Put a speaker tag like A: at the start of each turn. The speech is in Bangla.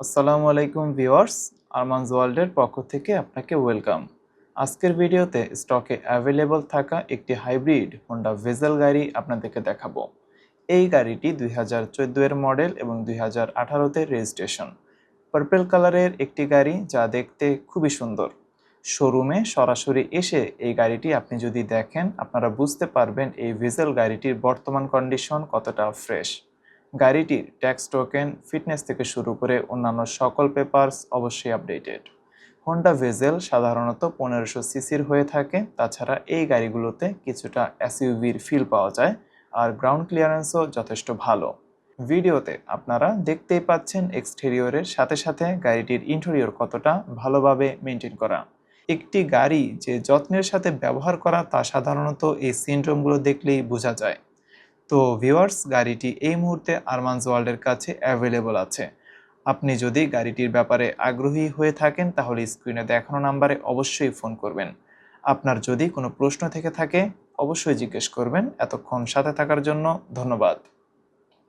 A: আসসালামু আলাইকুম ভিউয়ার্স, আরমানজ ওয়ার্ল্ডের পক্ষ থেকে আপনাকে ওয়েলকাম। আজকের ভিডিওতে স্টকে অ্যাভেলেবল থাকা একটি হাইব্রিড হোন্ডা ভেজেল গাড়ি আপনাদেরকে দেখাবো। এই গাড়িটি দুই হাজার এর মডেল এবং দুই হাজার আঠারোতে রেজিস্ট্রেশন। পার্পেল কালারের একটি গাড়ি যা দেখতে খুবই সুন্দর। শোরুমে সরাসরি এসে এই গাড়িটি আপনি যদি দেখেন, আপনারা বুঝতে পারবেন এই ভেজেল গাড়িটির বর্তমান কন্ডিশন কতটা ফ্রেশ। গাড়িটির ট্যাক্স টোকেন, ফিটনেস থেকে শুরু করে অন্যান্য সকল পেপারস অবশ্যই আপডেটেড। হোন্ডা ভেজেল সাধারণত পনেরোশো সিসির হয়ে থাকে, তাছাড়া এই গাড়িগুলোতে কিছুটা এসইউভির ফিল পাওয়া যায়, আর গ্রাউন্ড ক্লিয়ারেন্সও যথেষ্ট ভালো। ভিডিওতে আপনারা দেখতেই পাচ্ছেন এক্সটেরিয়রের সাথে সাথে গাড়িটির ইন্টেরিয়র কতটা ভালোভাবে মেনটেন করা। একটি গাড়ি যে যত্নের সাথে ব্যবহার করা তা সাধারণত এই সিনড্রোমগুলো দেখলেই বোঝা যায়। তো ভিওয়ার্স গাড়িটি এই মুহূর্তে আরমানস ওয়ার্ল্ডের কাছে অ্যাভেলেবল আছে। আপনি যদি গাড়িটির ব্যাপারে আগ্রহী হয়ে থাকেন, তাহলে স্ক্রিনে দেখানো নাম্বারে অবশ্যই ফোন করবেন। আপনার যদি কোনো প্রশ্ন থেকে থাকে, অবশ্যই জিজ্ঞেস করবেন। এতক্ষণ সাথে থাকার জন্য ধন্যবাদ।